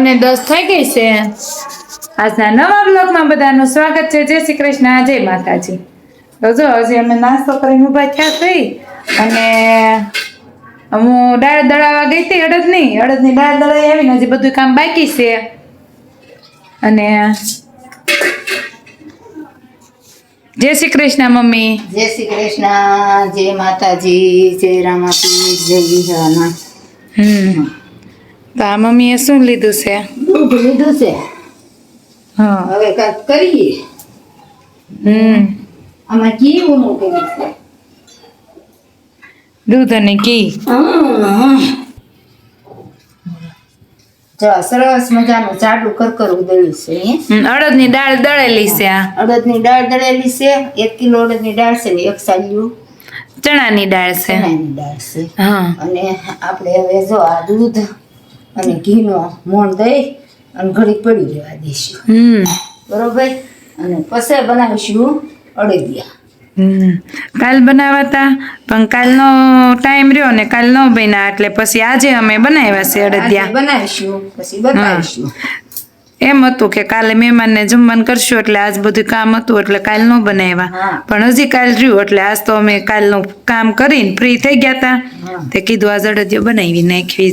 ને દસ થઈ ગઈ છે? આજના નવા બ્લોગમાં બધાનું સ્વાગત છે. જય શ્રી કૃષ્ણ જય માતાજી. તો જો હજી અમે નાસ્તો કરીને ઊભા થયા થઈ અને હું દાળ દળાવા ગઈ હતી અડદની. અડદની દાળ દળાઈ આવીને હજી બધું કામ બાકી છે. અને જય શ્રી કૃષ્ણ મમ્મી. જય શ્રી કૃષ્ણ જય માતાજી જય રામાપી જય વિહાના હમ. તો આ મમ્મીએ શું લીધું છે? દૂધ લીધું છે. હા. હવે કાંઈક કરીએ. હમ. આમાં ઘી કર્યું છે. દૂધ અને ઘી? જો સરસ મજાનું જાડું કરકર ઉદળ્યું છે અડદની અડદની દાળ દળેલી છે આ. અડદની દાળ દળેલી છે. એક કિલો અડદની દાળ છે ને એક સાલ્યું ચણાની દાળ છે. ચણાની દાળ છે. હા. અને આપણે હવે જો આ દૂધ અને ઘીનો મોણ દઈ અને ઘડી પડી જવા દઈશું. હમ. બરોબર? અને પછી બનાવીશું અડદિયા. હમ. કાલ બનાવાતા પણ કાલનો ટાઈમ રહ્યો ને કાલ ન બન્યા એટલે પછી આજે અમે બનાવ્યા છે અડદિયા. બનાવીશું પછી બતાવીશું. એમ હતું કે કાલે મહેમાનને જમવાનું કરશું એટલે આજ બધું કામ હતું એટલે કાલ ન બનાવ્યા. પણ હજી કાલ રહ્યું એટલે આજ તો અમે કાલનું કામ કરીને ફ્રી થઈ ગયા હતા તે કીધું આજ અડદિયો બનાવી નાખવી.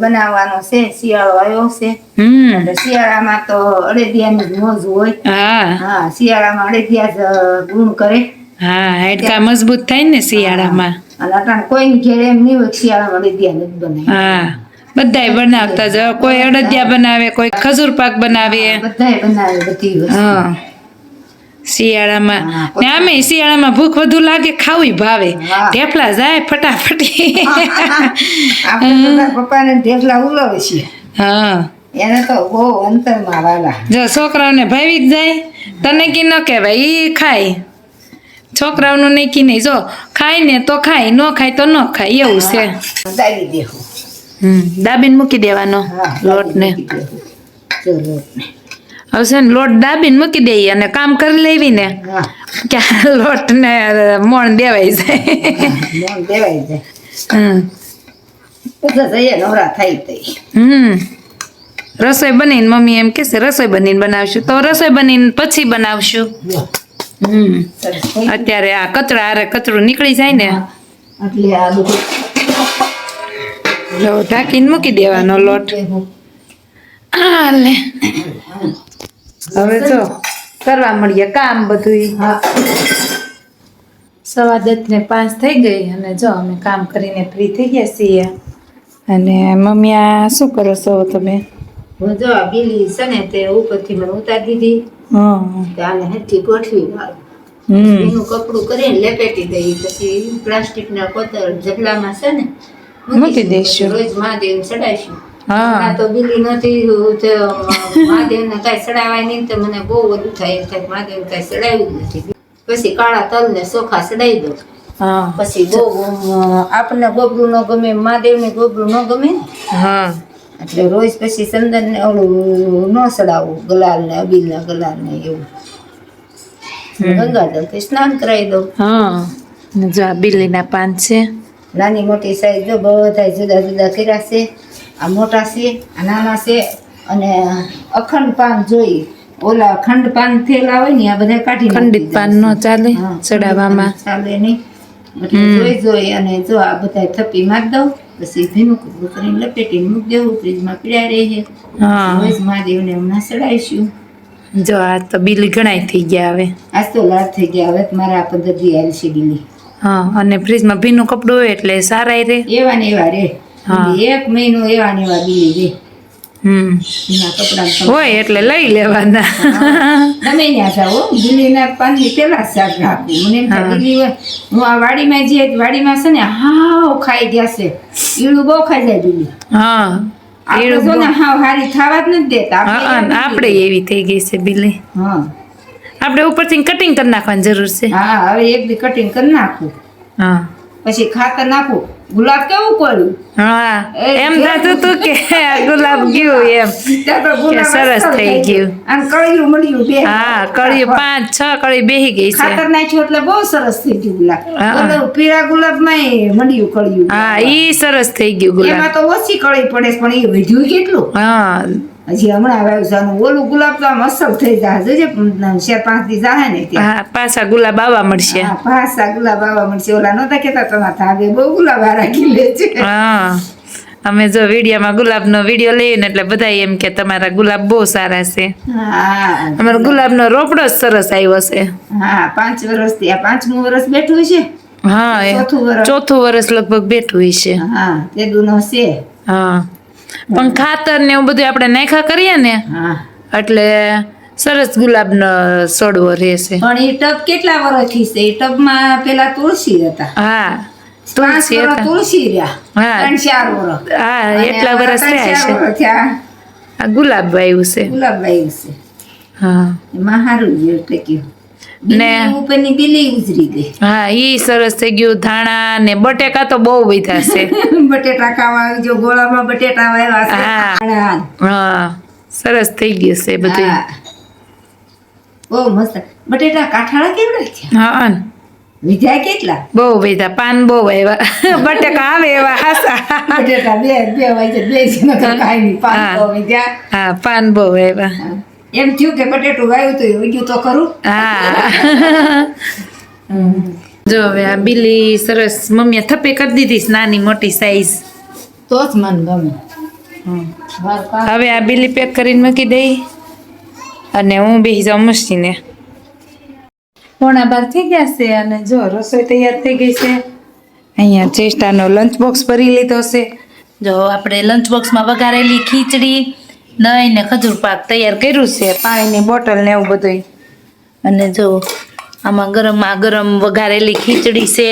બનાવવાનો છે શિયાળો આવ્યો છે. હમ. શિયાળામાં તો અડદિયાની જ મોજ હોય. હા. હા શિયાળામાં અડદિયા જ ગુણ કરે. હા હાડકા મજબૂત થાય ને શિયાળામાં. અને કોઈ ઘેર એમ નહીં હોય શિયાળામાં અડદિયા નથી બનાવ્યા હા. બધાય બનાવતા જ. કોઈ અડદિયા બનાવે કોઈ ખજૂર પાક બનાવે. બધાય બનાવે બધી હા. શિયાળામાં. ને આમે શિયાળામાં ભૂખ વધુ લાગે ખાવી ભાવે. ઢેફલા જાય ફટાફટી. પપ્પાને ઢેફલા ઉલાવે છે. હા. એને તો બહુ અંતરમાં વાલા. જો છોકરાઓને ભાવી જ જાય. તને કી ન કહેવાય ઈ ખાય. છોકરાઓનું નહીં કી નહીં. જો ખાય ને તો ખાય ન ખાય તો ન ખાય. એવું છે. હમ દાબીને મૂકી દેવાનો લોટને. હવે ને લોટ દાબીને મૂકી દઈએ અને કામ કરી લેવી ને હા. કે આ લોટને મોણ દેવાઈ જાય. મોણ દેવાય જાય. હમ. જઈએ નવરા થઈ તઈ. હમ. રસોઈ બનીને મમ્મી એમ કહેશે રસોઈ બનીને બનાવશું. તો રસોઈ બનીને પછી બનાવશું. હમ. અત્યારે આ કચરા આરે કચરું નીકળી જાય ને. એટલે આ બધું જો ઢાંકીને મૂકી દેવાનો લોટ. હવે તો કરવા મળીએ કામ બધું સવા દસ ને પાંચ થઈ ગઈ અને જો અમે કામ કરીને ફ્રી થઈ ગયા છીએ. અને મમ્મી આ શું કરો છો તમે? હું જો બીલી છે ને તે ઉપરથી મને ઉતારી દીધી. આને હેઠી ગોઠવી એનું કપડું કરીને લેપેટી દઈ. પછી પ્લાસ્ટિકના કોતર જબલામાં છે ને મૂકી દઈશું. રોજ મહાદેવ ચડાવીશું. હા. તો બીલી નથી મહાદેવને કાંઈ ચડાવાય નહીં તો મને બહુ વધુ થાય એમ થાય મહાદેવ કાંઈ ચડાવ્યું નથી. પછી કાળા તલ ને ચોખા ચડાવી દઉં. પછી બહુ આપણને ગોબરું ન ગમે મહાદેવને ગોબરું ન ગમે હા. એટલે રોજ પછી ચંદન ને ઓલું ન ચડાવવું ગલાલ ને અબીલ ને ગલાલ ને એવું ગંગાજલ સ્નાન કરાવી દઉં. હા. જો આ બિલ્લીના પાન છે. નાની મોટી સાઈઝ જો બધા જુદા જુદા કર્યા છે. આ મોટા છે આ નાના છે. અને અખંડ પાન જોઈ. ઓલા ખંડ પાન થયેલા હોય ને આ બધા કાઢી ખંડિત પાન નો ચાલે ચડાવવામાં. ચાલે નહીં. એટલે જોઈ જોઈ અને જો આ બધા થપ્પી મારી દઉં પછી ભીનું કપડું કરીને લપેટીને મૂકી દેવું ફ્રીજમાં પીડા રહે રોજ મહાદેવને હમણાં ચડાવીશું જો આ તો બિલ ઘણાય થઈ ગયા હવે. આજ તો લાભ થઈ ગયા હવે મારા આ પદ્ધતિ આવી છે બીલી. હા અને ફ્રીજમાં ભીનું કપડું હોય એટલે સારા રે. એવા ને એવા રે. એક મહિનો એવા ને એવા બી રે. હમ. હોય એટલે લઈ લેવાના. તમે ત્યાં જાઓ ગીલીના પાનની પેલા શાક રાખવું મને થાય હા. આ વાડીમાં જે વાડીમાં છે ને હાવ ખાઈ ગયા છે. ઈળું બહુ ખાઈ જાય ગીલી હા. આપણે જો ને બહુ- હાવ હારી ખાવા જ નથી દેતા. આપણે એવી થઈ ગઈ. છે બિલી હા. આપણે ઉપરથી કટિંગ કરી નાખવાની જરૂર છે. હા હવે એક દી કટિંગ કરી નાખું. હા. પછી ખાતર નાખું. ગુલાબ કેવું કોળ્યું? હા એમ થતું તું કે ગુલાબ ગયું એમ. સરસ થઈ ગયું. અને કળિયું મળ્યું બે. હા કળિયું પાંચ છ કળી બેહી ગઈ છે. ખાતર નાખ્યું એટલે બહુ સરસ થઈ ગયું ગુલાબ. હા. ગુલાબ પીળા ગુલાબમાં મળ્યું કળિયું. હા ઈ સરસ થઈ ગયું ગુલાબ. એમાં તો ઓછી કળી પડે પણ એ વધ્યું કેટલું? હા હજી હમણાં આવ્યું છે ઓલું ગુલાબ તો આમ અસર થઈ જાય. જોજે ચાર પાંચ દી જાય ને ત્યાં. પાછા ગુલાબ આવવા મળશે. પાસા પાછા ગુલાબ આવવા મળશે. ઓલા નતા કેતા તમારા ધાબે બહુ ગુલાબ રાખી લે છે. હા અમે જો વિડીયોમાં ગુલાબનો વીડિયો લઈએ ને એટલે બધા એમ કે તમારા ગુલાબ બહુ સારા છે. હા. અમારો ગુલાબનો રોપડો જ સરસ આવ્યો છે. હા પાંચ વર્ષથી આ પાંચમું વર્ષ બેઠું છે હા ચોથું વર્ષ લગભગ બેઠું છે હા તેદુનો છે. હા. પણ ખાતર ને એવું બધું આપણે નાખા કરીએ ને એટલે સરસ ગુલાબનો સોડવો રહેશે. પણ એ ટબ કેટલા વર્ષથી છે? એ ટબમાં પેલા તુલસી હતા. હા તુલસી હતા. તુલસી રહ્યા. હા. ત્રણ ચાર વર્ષ હા એટલા વર્ષ થયા છે આ ગુલાબ વાયુ છે. ગુલાબ વાયુ છે. હા. એમાં સારું ગયું એટલે ને- ઉપરની બિલ્લી ઉજરી ગઈ. હા ઈ સરસ થઈ ગયું. ધાણા ને બટેકા તો બહુ વધ્યા છે. બટેટા ખાવા જો ગોળામાં બટેટા વાવ્યા છે. હા. હા સરસ થઈ ગયું છે બધું. બહુ મસ્ત. બટેટા કાઠાળા કેવડા છે? હા. વિધા કેટલા? બહુ વિધા. પાન બહુ આવ્યા બટેકા આવે એવા હાસા. બટેટા બે બે છે બે નકર કાંઈ નહીં. હા. પાંચસો વિધા. હા પાન બહુ આવ્યા એમ થયું કે બટેટું વાવ્યું તો ઉગ્યું તો ખરું. હા. જો હવે આ બિલી સરસ મમ્મીએ થપ્પે કરી દીધી નાની મોટી સાઈઝ તો જ મન ગમે. હવે આ બિલી પેક કરીને મૂકી દઈ અને હું બે જાઉં મશીને પોણા બાર થઈ ગયા છે અને જો રસોઈ તૈયાર થઈ ગઈ છે. અહીંયા ચેસ્ટાનો લંચ બોક્સ ભરી લીધો છે. જો આપણે લંચ બોક્સમાં વઘારેલી ખીચડી દહીં ને ખજૂર પાક તૈયાર કર્યું છે પાણીની બોટલ ને એવું બધું અને જો આમાં ગરમમાં ગરમ વઘારેલી ખીચડી છે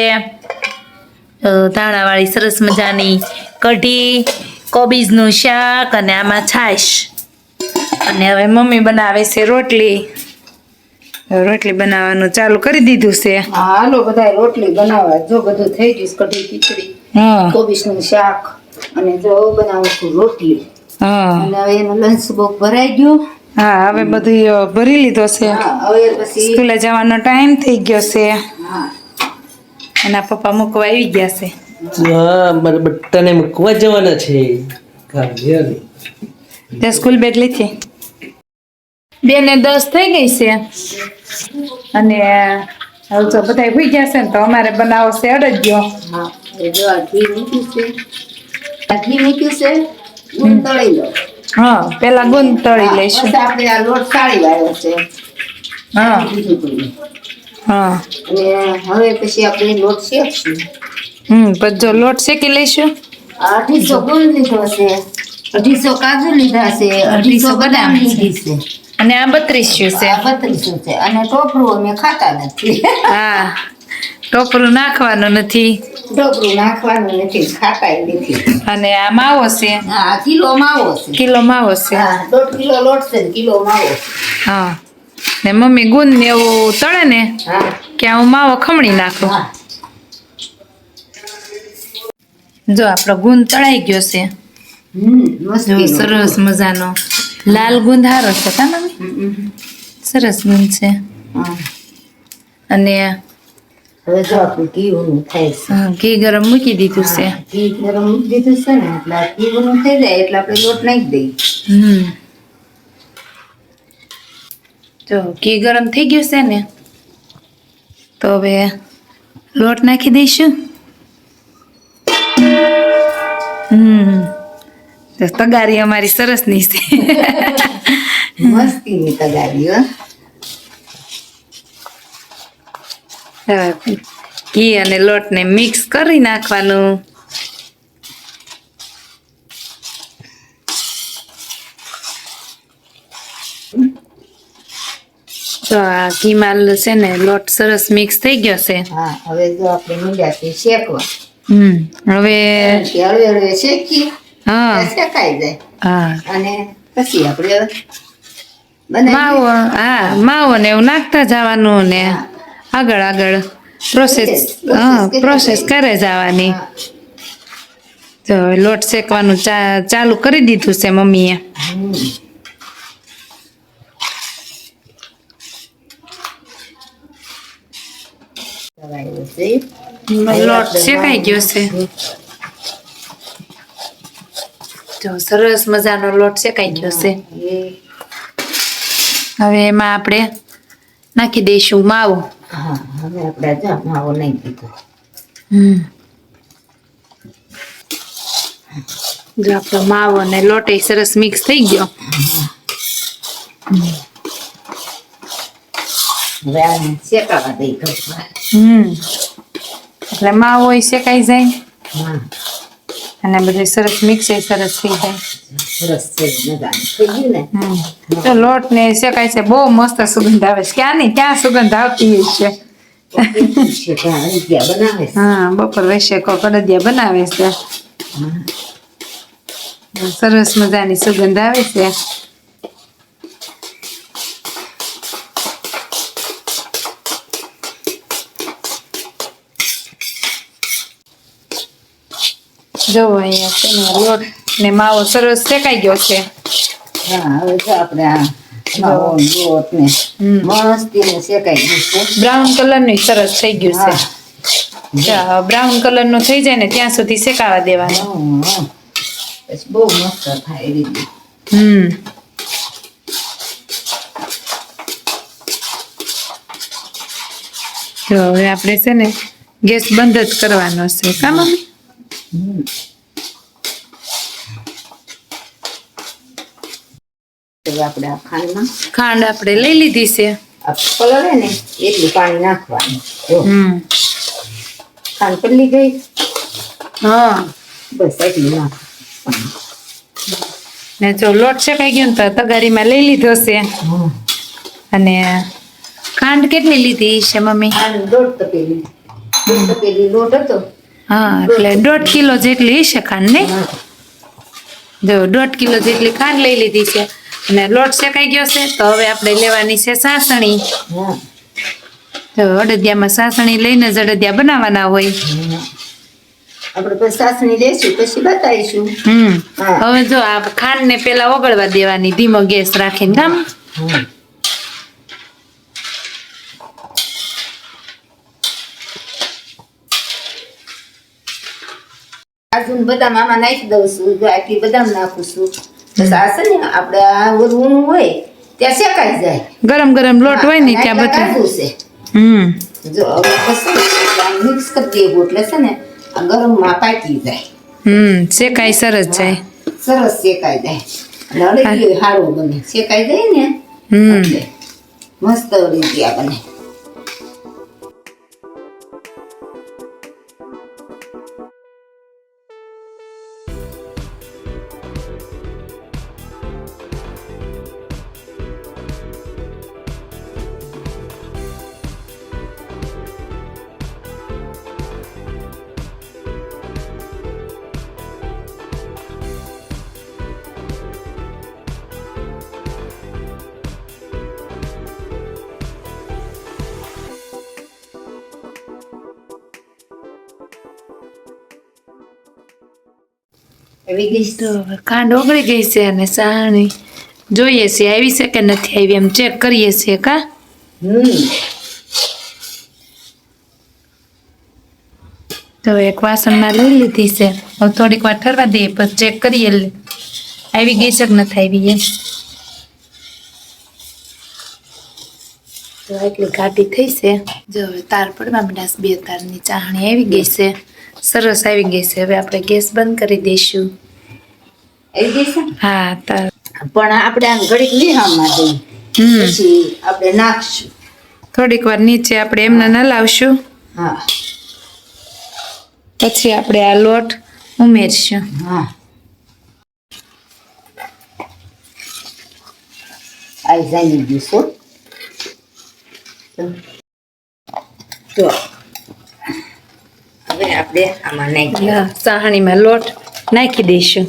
ધાણાવાળી સરસ મજાની કઢી કોબીજનું શાક અને આમાં છાશ. અને હવે મમ્મી બનાવે છે રોટલી. રોટલી બનાવવાનું ચાલુ કરી દીધું છે. હાલો બધા રોટલી બનાવવા. જો બધું થઈ ગયું કઢી ખીચડી કોબીજનું શાક. અને જો બનાવું છું રોટલી. અને હવે એનો લંચ બોક ભરાઈ ગયો. હા હવે બધું ભરી લીધો છે. હવે પછી સ્કૂલે જવાનો ટાઈમ થઈ ગયો છે. હા. એના પપ્પા મૂકવા આવી ગયા છે. હા મારે બધાને મૂકવા જવાના છે. ત્યાં તે સ્કૂલ બેગ લીધી. બે ને દસ થઈ ગઈ છે. અને હવે તો બધા ભૂઈ ગયા છે ને તો અમારે બનાવો છે અડદિયો. હા એ જો ઘી મૂક્યું છે. ઘી મૂક્યું છે? ગુંદ તળી લો હા પેલા ગુંદ તળી હા, લઈશું આપણે આ લોટ સાળી આવ્યો છે. હા. હા. અને હવે પછી આપણે લોટ શેકશું. હમ પછી લોટ શેકી લઈશું. આ અઢીસો ગુંદ લીધો છે. અઢીસો કાજુ લીધા છે. અઢીસો બદામ લીધી છે. અને આ બત્રીસો છે. આ બત્રીસો છે. અને ટોપરું અમે ખાતા નથી. હા. ટોપરું નાખવાનું નથી. ટોપરું નાખવાનું નથી ખાતા નથી. અને આ માવો છે? હા કિલો માવો છે. કિલો માવો છે. હા દોઢ કિલો લોટ છે કિલો માવો હા. ને મમ્મી ગુંદ ને એવું તળે ને કે હું માવો ખમણી નાખું. જો આપણો ગુંદ તળાઈ ગયો છે. સરસ મજાનો. લાલ ગુંદ હારો છે કા મમ્મી? સરસ ગુંદ છે. અને હવે જો આપણું ઘી ઊનું થાય છે ઘી ગરમ મૂકી દીધું છે. ઘી ગરમ મૂકી દીધું છે ને એટલે ઘી ઊનું થઈ જાય એટલે આપણે લોટ નાખી દઈએ. હમ. જો ઘી ગરમ થઈ ગયું છે ને તો હવે લોટ નાખી દઈશું. હમ. તગારી અમારી સરસની છે. મસ્તીની તગારી હો હવે ઘી અને લોટને મિક્સ કરી નાખવાનું. તો આ ઘીમાં છે ને લોટ સરસ મિક્સ થઈ ગયો છે. હા હવે જો આપણે મીંડા શેકવા. હમ હવે હળવે હળવે શેકી હા. શેકાઈ જાય. હા. અને પછી આપણે માવો હા માવો ને એવું નાખતા જવાનું ને. આગળ આગળ. પ્રોસેસ પ્રોસેસ કરી જવાની તો લોટ શેકવાનું ચાલુ કરી દીધું છે મમ્મીએ. લોટ શેકાઈ ગયો છે. જો સરસ મજાનો લોટ શેકાઈ ગયો છે. હવે એમાં આપણે નાખી દઈશું માવો. હા હવે આપણે જો માવો નહીં દીધો જો આપણો માવો અને લોટ સરસ મિક્સ થઈ ગયો. હવે આને શેકાવા દઈ ઘરમાં. હમ. એટલે માવો શેકાઈ જાય. હા. અને બધું સરસ મિક્સ એ સરસ થઈ જાય. તો લોટ ને શેકાય છે બહુ મસ્ત સુગંધ આવે છે. ક્યાં નહીં ક્યાં સુગંધ આવતી હોય છે? હા બપોર વૈશે કો કડદિયા બનાવે છે. સરસ મજાની સુગંધ આવે છે. જો અહીંયા છે ને લોટ ને માવો સરસ શેકાઈ ગયો છે. હા હવે જો આપણે આ માવો લોટ ને શેકાઈ ગયું છે. બ્રાઉન કલરનું સરસ થઈ ગયું છે. બ્રાઉન કલરનું થઈ જાય ને ત્યાં સુધી શેકાવા દેવાનું. બહુ મસ્ત થાય રીતે. હમ. તો હવે આપણે છે ને ગેસ બંધ જ કરવાનો છે. કા મમ્મી? આપણે આ ખાંડમાં ખાંડ આપણે લઈ લીધી છે. આ પલળે ને એટલું પાણી નાખવાનું. હમ. ખાંડ પલળી ગઈ. હા. બસ એટલું ને જો લોટ શેકાઈ ગયો ને તો તગારીમાં લઈ લીધો છે. અને ખાંડ કેટલી લીધી છે મમ્મી? ખાંડ દોઢ તપેલી. દોઢ તપેલી લોટ હતો. હા એટલે દોઢ કિલો જેટલી છે ખાંડ ને જો દોઢ કિલો જેટલી ખાંડ લઈ લીધી છે. અને લોટ શેકાઈ ગયો છે તો હવે આપણે લેવાની છે સાસણી. તો અડદિયામાં સાસણી લઈને જ અડદિયા બનાવવાના હોય. આપણે સાસણી લેશું પછી બતાવીશું. હમ. હવે જો આ ખાંડ ને પેલા ઓગળવા દેવાની ધીમો ગેસ રાખીને કામ હા કાજુ ને બદામ આમાં નાખી દઉં છું જો આટલી બદામ નાખું છું. બસ આ છે ને આપણે આ ઓલું હોય ત્યાં શેકાઈ જાય. ગરમ ગરમ લોટ હોય ને ત્યાં બધું. છે. હમ. જો હવે પછી મિક્સ કરી દેવું એટલે છે ને આ ગરમમાં પાકી જાય. હમ શેકાઈ સરસ જાય. સરસ શેકાઈ જાય. અને અડદિયું સારું બને. શેકાઈ જાય ને હમ. એટલે મસ્ત અડદિયા બને. ખાંડ ઓગળી ગઈ છે અને સાણી જોઈએ છે આવી છે કે નથી આવી? એમ ચેક કરીએ છીએ કા? તો એક વાસણમાં લઈ લીધી છે. હવે થોડીક વાર ઠરવા દઈએ પછી ચેક કરીએ. આવી ગઈ છે કે નથી આવી એમ? તો એટલી ઘાટી થઈ છે. જો તાર પડવા માંડ્યા બે તારની ચાહણી આવી ગઈ છે. સરસ આવી ગઈ છે. હવે આપણે ગેસ બંધ કરી દઈશું. એવી ગઈ છે? હા પણ આપણે આમ ઘડીક લીહામાં માટે હમ. પછી આપણે નાખશું. થોડીક વાર નીચે આપણે એમને નલાવશું. હા. પછી આપણે આ લોટ ઉમેરશું. હા. આઈ જાણી ગયું તો. હવે આપણે આમાં નાખી સાહણીમાં લોટ નાખી દઈશું.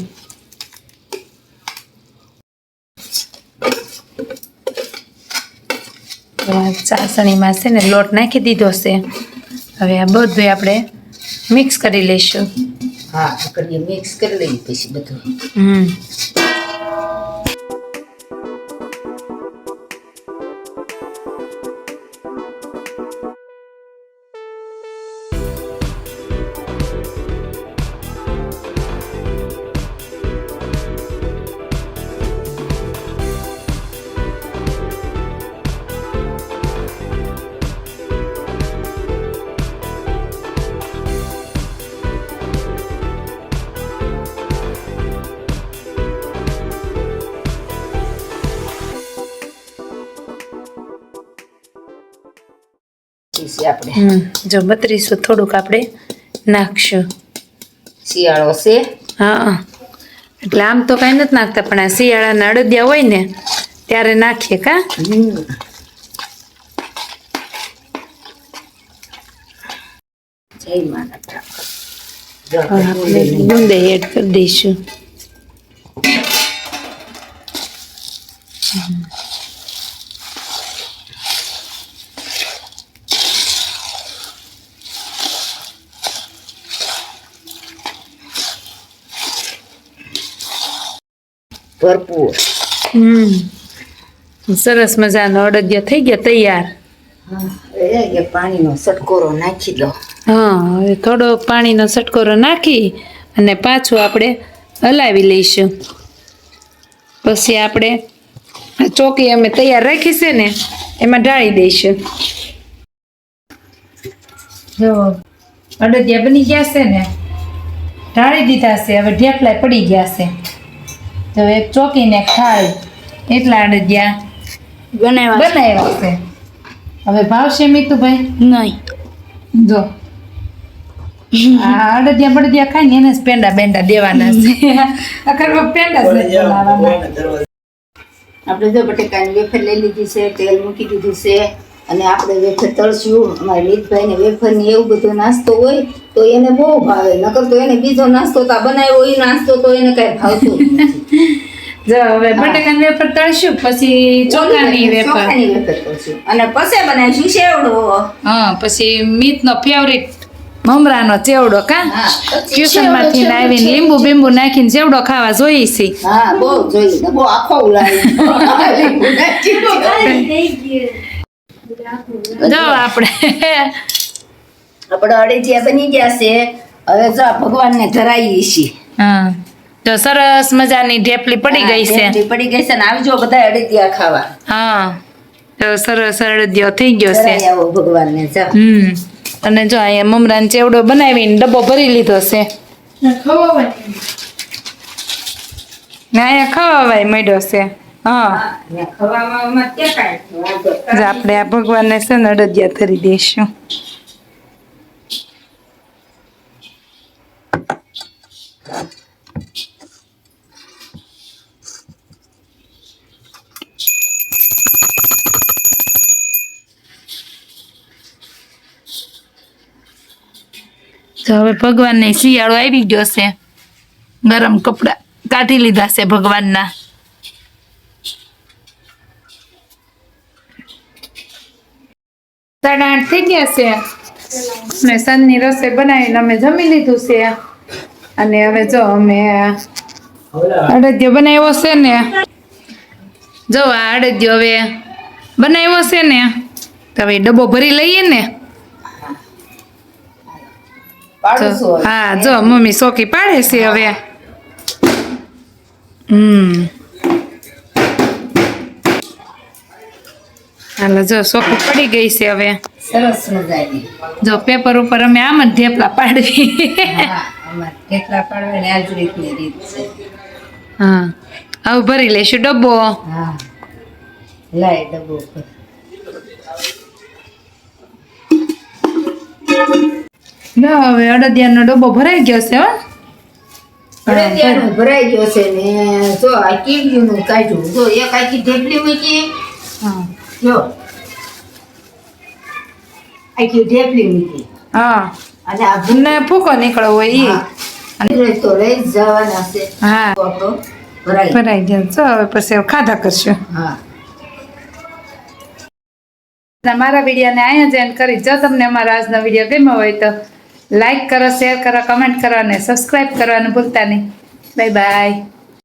ચાસણીમાં છે ને લોટ નાખી દીધો છે. હવે આ બધું આપણે મિક્સ કરી લઈશું. હા કરીએ મિક્સ કરી લઈએ પછી બધું. હમ. આપણે. હમ જો બત્રીસો થોડુંક આપણે નાખશું. શિયાળો છે. હા એટલે આમ તો કાંઈ નથી નાખતા પણ આ શિયાળાના અડદિયા હોય ને ત્યારે નાખીએ કા? જય માતા ગુંદે એડ કરી દઈશું. ભરપૂર. હમ. સરસ મજાનો અડદિયો થઈ ગયો તૈયાર? પાણીનો સટકોરો નાખી દો. હા હવે થોડો પાણીનો સટકોરો નાખી અને પાછું આપણે હલાવી લઈશું. પછી આપણે ચોકી અમે તૈયાર રાખી છે ને એમાં ઢાળી દઈશું. જો અડદિયા બની ગયા છે ને. ઢાળી દીધા છે હવે ઢેફલા પડી ગયા છે. તો એક ચોકીને ખાય એટલા અડદિયા બનાવ્યા છે. હવે ભાવશે મીતુભાઈ? નહીં. જો. આ અડદિયા બળદિયા ખાય ને એને જ પેંડા બેંડા દેવાના છે. આખર પેંડા જ આપણે જો બટેકાની વેફર લઈ લીધી છે તેલ મૂકી દીધું છે. અને આપણે વેફર તળશું. અમારા રીતભાઈને વેફરની એવું બધો નાસ્તો હોય તો એને બહુ ભાવે. નકર તો એને બીજો નાસ્તો તો બનાવ્યો એ નાસ્તો તો એને કાંઈ ભાવતું જ જો હવે બટાકાની વેફર તળશું પછી ચોખાની વેફર. ચોખાની વેફર તળશું. અને પછી બનાવીશું શેવડો? હા પછી મીતનો ફેવરિટ મમરાનો ચેવડો કા? હા ટ્યુશનમાંથી આવીને લીંબુ બીંબુ નાખીને ચેવડો ખાવા જોઈએ છે. હા બહુ જોઈએ. બહુ આખો ઉલાવી જો આપણે. આપણે અડેજિયા બની ગયા છે. હવે જો ભગવાનને ધરાઈએ છીએ. હા. જો સરસ મજાની ઢેપલી પડી ગઈ છે. પડી ગઈ છે ને આવજો બધા અડદિયા ખાવા. હા. તો સરસ અડદિયો થઈ ગયો છે. આવો ભગવાનને જાઓ હમ. અને જો અહીંયા મમરાન ચેવડો બનાવીને ડબ્બો ભરી લીધો છે. ના અહીંયા ખવાવાય મળ્યો છે. ને આપણે આ ભગવાનને છે ને અડદિયા કરી દઈશું. તો હવે ભગવાનને શિયાળો આવી ગયો છે. ગરમ કપડા કાઢી લીધા છે ભગવાનના. સાડા થઈ ગયા છે. ને સાંજની રસોઈ બનાવીને અમે જમી લીધું છે. અને હવે જો અમે અડદિયો બનાવ્યો છે ને. જો આ અડદિયો હવે બનાવ્યો છે ને. તો હવે ડબ્બો ભરી લઈએ ને. હા, જો મમ્મી સોકી પાડે છે હવે. હમ. હાલો, જો સોકી પડી ગઈ છે હવે. સરસ મજાની. જો પેપર ઉપર અમે આમ જ ઢેપલા પાડવી અમારે પાડવાની આ જ રીતની રીત છે. હા હવે ભરી લેશું ડબ્બો? હા લાય ડબ્બો ના હવે અડદિયાનો ડબ્બો ભરાઈ ગયો છે હો. અડદિયાનો ભરાઈ ગયો છે ને જો આ કીડીનું કાઢ્યું. જો એક આખી ઢેપલી મૂકી. હા. જો આખી ઢેફલી હા. અને ફૂકો નીકળો હોય ઈ. તો લઈ જવાના છે. હા. ભરાઈ. ભરાઈ હવે પછી ખાધા કરશું. હા. મારા વિડીયોને અહીંયા જ એન્ડ કરી. જો તમને અમારો આજનો વીડિયો ગમ્યો હોય તો લાઈક કરો શેર કરો કમેન્ટ કરો અને સબસ્ક્રાઈબ કરવાનું ભૂલતા નહીં. Bye bye